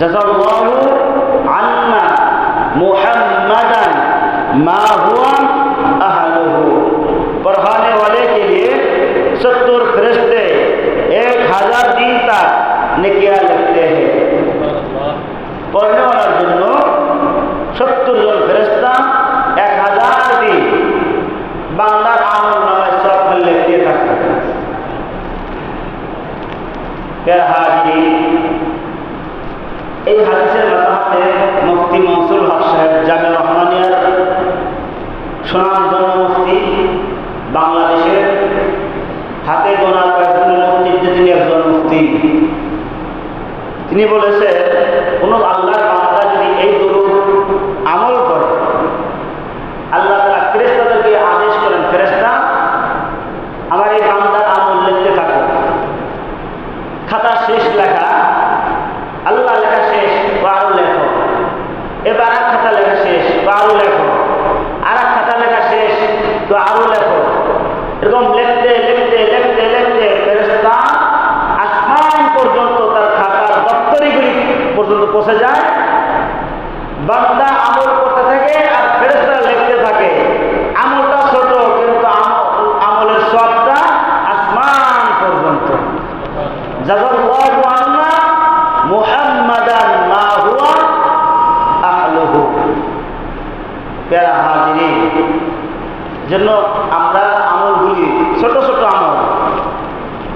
জাযাল্লাহু আন্না মুহাম্মাদান মা হুয়া আহলুহু पढ़ाने वाले के लिए सत्तर फरिश्ते एक हजार दिन तक निकिया लगते हैं পড়নে ওনার জন্য সত্তর জন ফেরেস্তা এক হাজার দিন বাংলার আমল নামায় সব লিখতে থাকে এর হাজির এই হাদিসের মুফতি মনসুর হক সাহেব রহমানিয়ার মুফতি বাংলাদেশের হাতে গোনা কয়েকজন তিনি একজন মুফতি। তিনি বলেছেন, কোনো আল্লাহর বান্দা যদি এই দরুদ আমল করে আল্লাহ তারা ফেরেস্তাদেরকে আদেশ করেন ফেরেস্তা আমার এই বান্দার আমল লিখতে থাকো খাতা শেষ লেখা আল্লাহ লেখা শেষ ও আরও লেখো এবার আর খাতা লেখা শেষ তো আরও লেখো আর এক খাতা লেখা শেষ তো আরও লেখো এরকম লিখতে লিখতে লিখতে লিখতে ফেরেস্তা আসমান পর্যন্ত তার খাতার দপ্তরিগুলি পর্যন্ত পৌঁছে যায়। বান্দা আমল করতে থাকে আর ফেরেস্তা লিখতে থাকে। আমলটা ছোট, কিন্তু আম- আমলের সবটা আসমান পর্যন্ত। জাযাল্লাহু আন্না মুহাম্মাদান হাজিরিন জন্য আমরা আমলগুলি ছোট ছোট আমল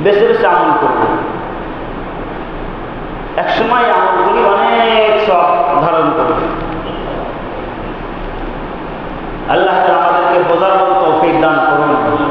বেছে বেছে আমল করব। একসময় আমলগুলি অনেক সব ধারণ করবে। আল্লাহ আমাদেরকে বোঝার মতো তৌফিক দান করুন।